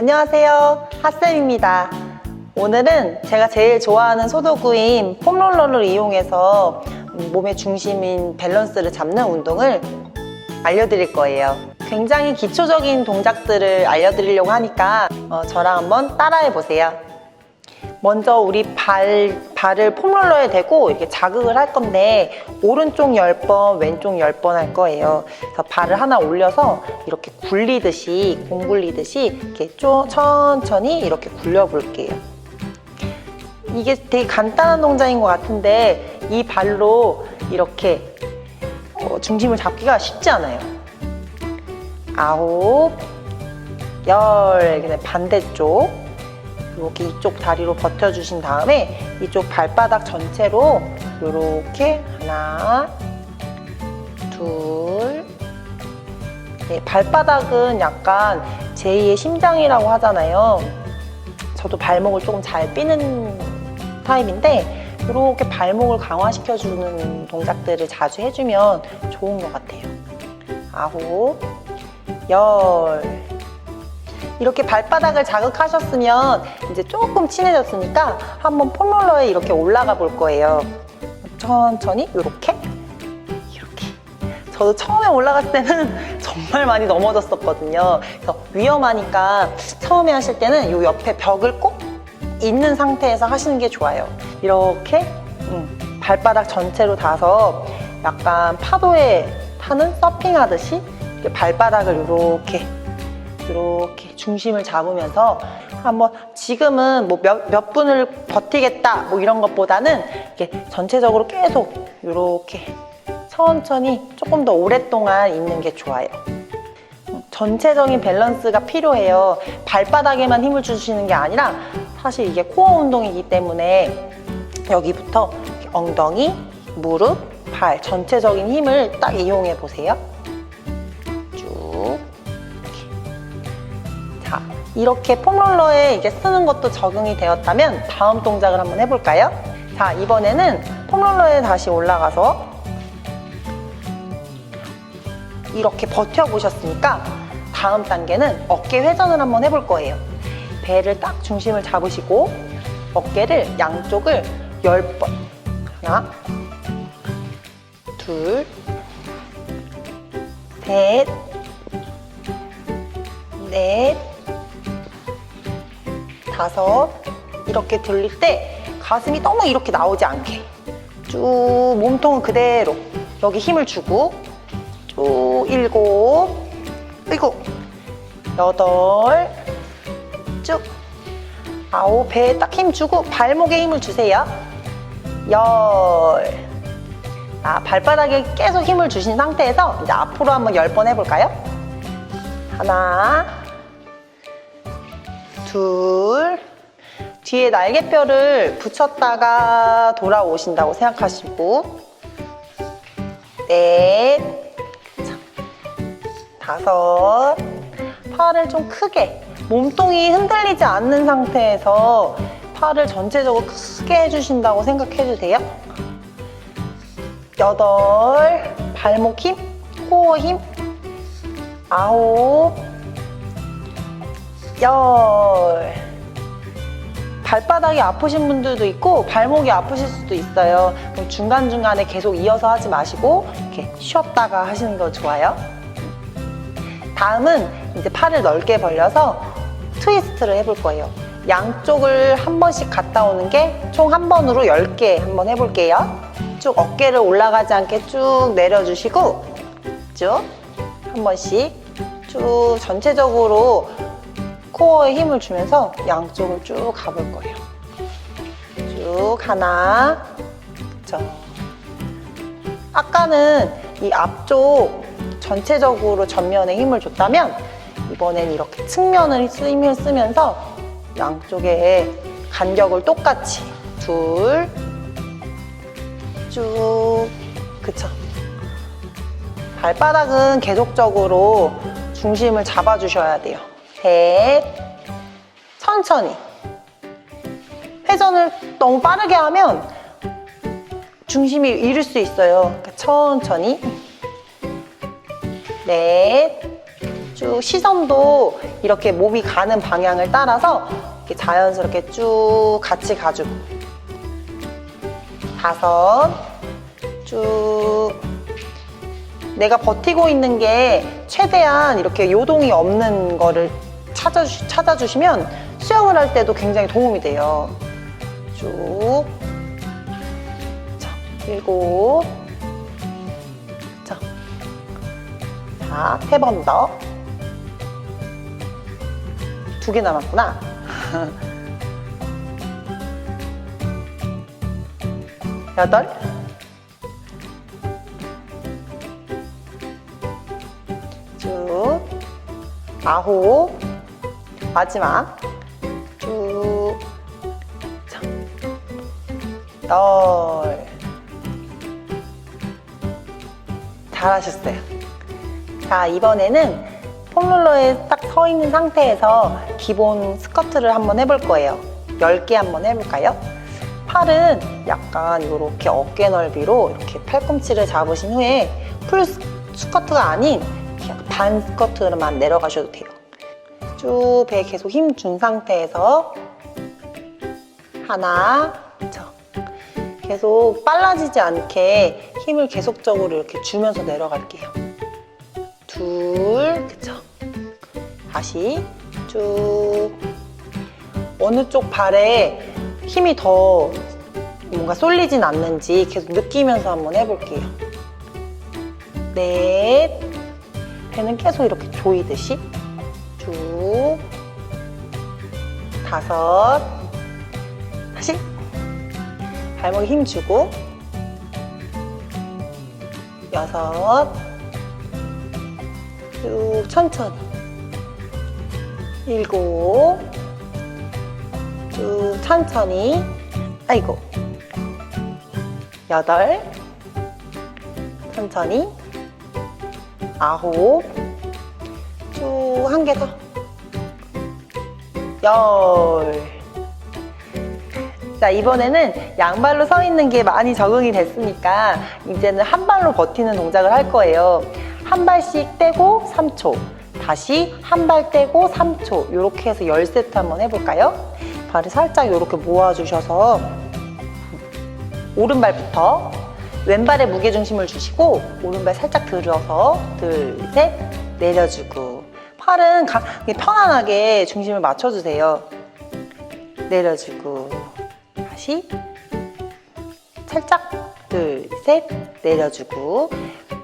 안녕하세요. 핫쌤입니다. 오늘은 제가 제일 좋아하는 소도구인 폼롤러를 이용해서 몸의 중심인 밸런스를 잡는 운동을 알려드릴 거예요. 굉장히 기초적인 동작들을 알려드리려고 하니까 어, 저랑 한번 따라해 보세요. 먼저 우리 발, 발을 폼롤러에 대고 이렇게 자극을 할 건데 오른쪽 10번, 왼쪽 10번 할 거예요. 그래서 발을 하나 올려서 이렇게 굴리듯이, 공 굴리듯이 이렇게 좀 천천히 이렇게 굴려 볼게요. 이게 되게 간단한 동작인 것 같은데 이 발로 이렇게 어, 중심을 잡기가 쉽지 않아요. 아홉, 열, 반대쪽 이렇게 이쪽 다리로 버텨주신 다음에 이쪽 발바닥 전체로 이렇게 하나, 둘, 네, 발바닥은 약간 제2의 심장이라고 하잖아요. 저도 발목을 조금 잘 삐는 타입인데 이렇게 발목을 강화시켜주는 동작들을 자주 해주면 좋은 것 같아요. 아홉, 열. 이렇게 발바닥을 자극하셨으면 이제 조금 친해졌으니까 한번 폼롤러에 이렇게 올라가 볼 거예요. 천천히 이렇게 이렇게. 저도 처음에 올라갔을 때는 정말 많이 넘어졌었거든요. 그래서 위험하니까 처음에 하실 때는 이 옆에 벽을 꼭 있는 상태에서 하시는 게 좋아요. 이렇게 음, 발바닥 전체로 닿아서 약간 파도에 타는 서핑하듯이 발바닥을 이렇게 이렇게 중심을 잡으면서 한번 지금은 뭐 몇 몇 분을 버티겠다 뭐 이런 것보다는 이렇게 전체적으로 계속 이렇게 천천히 조금 더 오랫동안 있는 게 좋아요. 전체적인 밸런스가 필요해요. 발바닥에만 힘을 주시는 게 아니라 사실 이게 코어 운동이기 때문에 여기부터 엉덩이, 무릎, 발 전체적인 힘을 딱 이용해 보세요. 쭉. 자, 이렇게 폼롤러에 이게 쓰는 것도 적응이 되었다면 다음 동작을 한번 해볼까요? 자, 이번에는 폼롤러에 다시 올라가서 이렇게 버텨보셨으니까 다음 단계는 어깨 회전을 한번 해볼 거예요. 배를 딱 중심을 잡으시고 어깨를 양쪽을 10번. 하나, 둘, 셋, 넷, 다섯. 이렇게 돌릴 때 가슴이 너무 이렇게 나오지 않게 쭉 몸통은 그대로 여기 힘을 주고 쭉 일곱, 일곱, 여덟, 쭉 아홉 배에 딱 힘 주고 발목에 힘을 주세요. 열. 아, 발바닥에 계속 힘을 주신 상태에서 이제 앞으로 한번 열 번 해볼까요? 하나, 둘, 뒤에 날개뼈를 붙였다가 돌아오신다고 생각하시고, 넷, 자, 다섯, 팔을 좀 크게, 몸통이 흔들리지 않는 상태에서 팔을 전체적으로 크게 해주신다고 생각해 주세요. 여덟, 발목 힘, 코어 힘, 아홉, 열. 발바닥이 아프신 분들도 있고 발목이 아프실 수도 있어요. 그럼 중간중간에 계속 이어서 하지 마시고 이렇게 쉬었다가 하시는 거 좋아요. 다음은 이제 팔을 넓게 벌려서 트위스트를 해볼 거예요. 양쪽을 한 번씩 갔다 오는 게 총 한 번으로 10개 한번 해볼게요. 쭉 어깨를 올라가지 않게 쭉 내려주시고 쭉 한 번씩 쭉 전체적으로 코어에 힘을 주면서 양쪽을 쭉 가볼 거예요. 쭉 하나, 그쵸. 아까는 이 앞쪽 전체적으로 전면에 힘을 줬다면 이번엔 이렇게 측면을 힘을 쓰면서 양쪽에 간격을 똑같이 둘, 쭉, 그쵸. 발바닥은 계속적으로 중심을 잡아주셔야 돼요. 셋, 천천히. 회전을 너무 빠르게 하면 중심이 잃을 수 있어요. 그러니까 천천히. 넷, 쭉 시선도 이렇게 몸이 가는 방향을 따라서 이렇게 자연스럽게 쭉 같이 가주고 다섯 쭉 내가 버티고 있는 게 최대한 이렇게 요동이 없는 거를 찾아주, 찾아주시면 수영을 할 때도 굉장히 도움이 돼요. 쭉. 자, 일곱. 자. 자, 세 번 더. 두 개 남았구나. 여덟. 쭉. 아홉. 마지막. 쭉. 자. 열. 잘하셨어요. 자, 이번에는 폼롤러에 딱 서 있는 상태에서 기본 스커트를 한번 해볼 거예요. 10개 한번 해볼까요? 팔은 약간 이렇게 어깨 넓이로 이렇게 팔꿈치를 잡으신 후에 풀 스- 스커트가 아닌 반 스커트로만 내려가셔도 돼요. 쭉 배에 계속 힘 준 상태에서 하나, 그쵸. 계속 빨라지지 않게 힘을 계속적으로 이렇게 주면서 내려갈게요. 둘, 그쵸. 다시 쭉. 어느 쪽 발에 힘이 더 뭔가 쏠리진 않는지 계속 느끼면서 한번 해볼게요. 넷. 배는 계속 이렇게 조이듯이 다섯. 다시. 발목에 힘 주고. 여섯. 쭉 천천히. 일곱. 쭉 천천히. 아이고. 여덟. 천천히. 아홉. 쭉 한 개 더. 열. 자, 이번에는 양발로 서 있는 게 많이 적응이 됐으니까 이제는 한 발로 버티는 동작을 할 거예요. 한 발씩 떼고 3초. 다시 한 발 떼고 3초. 이렇게 해서 10세트 한번 해볼까요? 발을 살짝 이렇게 모아주셔서 오른발부터 왼발에 무게중심을 주시고 오른발 살짝 들어서 둘, 셋 내려주고 팔은 가- 편안하게 중심을 맞춰주세요. 내려주고 다시. 살짝 둘, 셋 내려주고.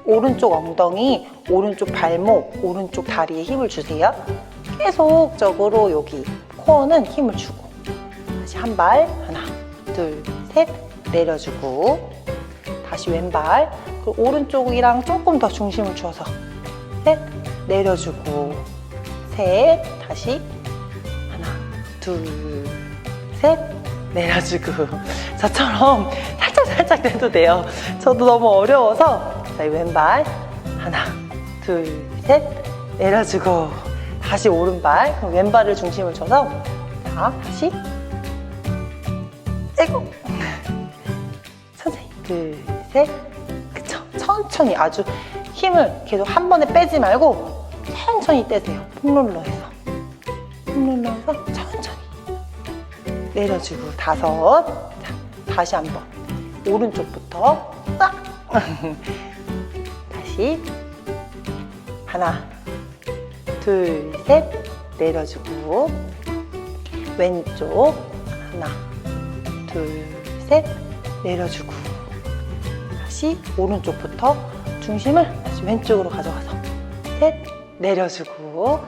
오른쪽 엉덩이, 오른쪽 발목, 오른쪽 다리에 힘을 주세요. 계속적으로 여기 코어는 힘을 주고. 다시 한 발 하나, 둘, 셋 내려주고. 다시 왼발 오른쪽이랑 조금 더 중심을 주어서 셋 내려주고 셋 다시. 하나, 둘, 셋. 내려주고 저처럼 살짝 살짝 내도 돼요. 저도 너무 어려워서. 자, 이 왼발. 하나, 둘, 셋. 내려주고 다시 오른발. 왼발을 중심을 줘서 자 다시. 아이고. 천천히. 둘, 셋. 그쵸? 천천히. 아주 힘을 계속 한 번에 빼지 말고 천천히 떼세요. 폼롤러에서. 폼롤러에서 천천히. 내려주고 다섯. 자, 다시 한번. 오른쪽부터 딱. 다시. 하나 둘 셋. 내려주고. 왼쪽. 하나 둘 셋. 내려주고. 다시 오른쪽부터 중심을 다시 왼쪽으로 가져가서. 셋 내려주고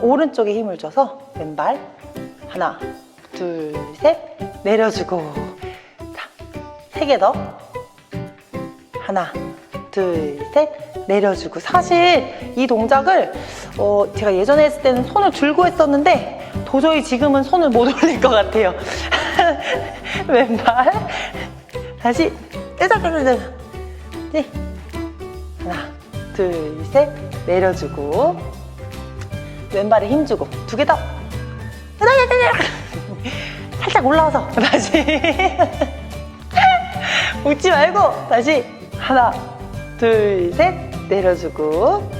오른쪽에 힘을 줘서 왼발 하나 둘 셋 내려주고. 자세 개 더. 하나 둘 셋 내려주고. 사실 이 동작을 어, 제가 예전에 했을 때는 손을 들고 했었는데 도저히 지금은 손을 못 올릴 것 같아요. 왼발. 다시. 뜨자뜨자뜨자. 네. 둘 셋 내려주고 왼발에 힘주고 두 개 더 살짝 올라와서 다시 웃지 말고 다시 하나 둘 셋 내려주고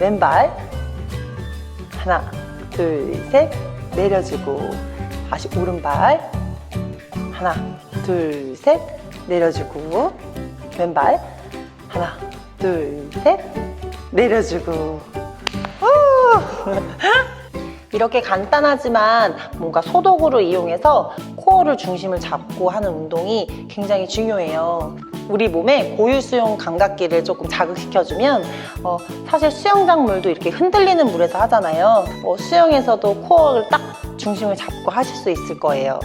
왼발 하나, 둘, 셋. 내려주고. 다시 오른발. 하나, 둘, 셋. 내려주고. 왼발. 하나, 둘, 셋. 내려주고. 후! 이렇게 간단하지만 뭔가 소독으로 이용해서 코어를 중심을 잡고 하는 운동이 굉장히 중요해요. 우리 몸에 고유 수용 감각기를 조금 자극시켜주면 어, 사실 수영장 물도 이렇게 흔들리는 물에서 하잖아요. 어, 수영에서도 코어를 딱 중심을 잡고 하실 수 있을 거예요.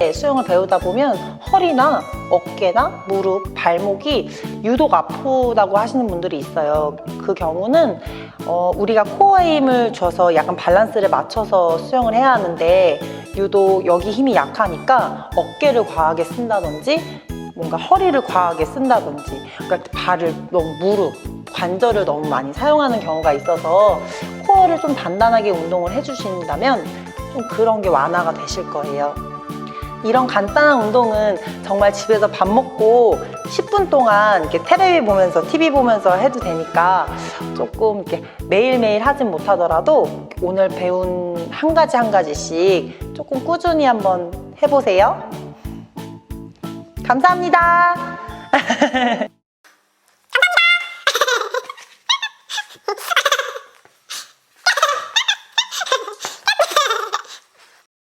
네, 수영을 배우다 보면 허리나 어깨나 무릎, 발목이 유독 아프다고 하시는 분들이 있어요. 그 경우는 어, 우리가 코어에 힘을 줘서 약간 밸런스를 맞춰서 수영을 해야 하는데 유독 여기 힘이 약하니까 어깨를 과하게 쓴다든지 뭔가 허리를 과하게 쓴다든지 그러니까 발을 너무 무릎, 관절을 너무 많이 사용하는 경우가 있어서 코어를 좀 단단하게 운동을 해주신다면 좀 그런 게 완화가 되실 거예요. 이런 간단한 운동은 정말 집에서 밥 먹고 10분 동안 이렇게 테레비 보면서 TV 보면서 해도 되니까 조금 이렇게 매일매일 하진 못하더라도 오늘 배운 한 가지 한 가지씩 조금 꾸준히 한번 해보세요. 감사합니다.